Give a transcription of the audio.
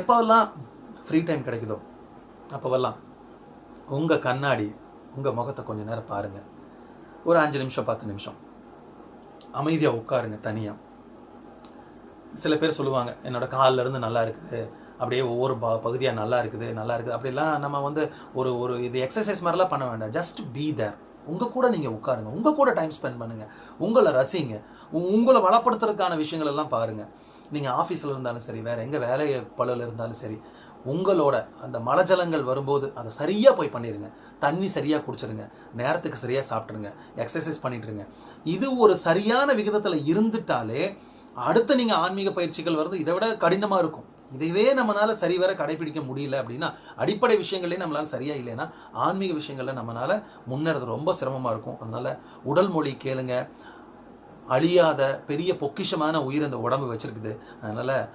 எப்போல்லாம் free time கிடைக்குதோ அப்போவெல்லாம் உங்கள் கண்ணாடி உங்கள் முகத்தை கொஞ்சம் நேரம் பாருங்கள் ஒரு அஞ்சு நிமிஷம் பத்து நிமிஷம். அமைதியாக உட்காருங்க தனியாக சில பேர் சொல்லுவாங்க என்னோட கால்ல இருந்து நல்லா இருக்குது. அப்படியே ஒவ்வொரு ப பகுதியாக நல்லா இருக்குது நல்லா இருக்குது. அப்படிலாம் நம்ம வந்து ஒரு ஒரு இது எக்ஸசைஸ் மாதிரிலாம் பண்ண வேண்டாம். ஜஸ்ட் பி தேர் உங்கள் கூட நீங்கள் உட்காருங்க. உங்கள் கூட டைம் ஸ்பெண்ட் பண்ணுங்கள் உங்களை ரசிங்க. உங்களை வளப்படுத்துறதுக்கான விஷயங்கள் எல்லாம் பாருங்கள் நீங்கள் ஆஃபீஸில் இருந்தாலும் சரி வேறு எங்கே வேலை பழுவில் இருந்தாலும் சரி உங்களோட அந்த மலஜலங்கள் வரும்போது அதை சரியாக போய் பண்ணிடுங்க தண்ணி சரியாக குடிச்சிடுங்க நேரத்துக்கு சரியாக சாப்பிட்ருங்க எக்ஸசைஸ் பண்ணிட்டுருங்க. இது ஒரு சரியான விகிதத்தில் இருந்துட்டாலே அடுத்து நீங்கள் ஆன்மீக பயிற்சிகள் வர்றது இதை விட கடினமாக இருக்கும். இதைவே நம்மளால் சரிவர கடைபிடிக்க முடியல அப்படின்னா அடிப்படை விஷயங்களே நம்மளால் சரியாக இல்லைன்னா ஆன்மீக விஷயங்களில் நம்மளால் முன்னேறது ரொம்ப சிரமமாக இருக்கும். அதனால் உடல் மொழி கேளுங்க. அழியாத பெரிய பொக்கிஷமான உயிர் அந்த உடம்பு வச்சிருக்குது. அதனால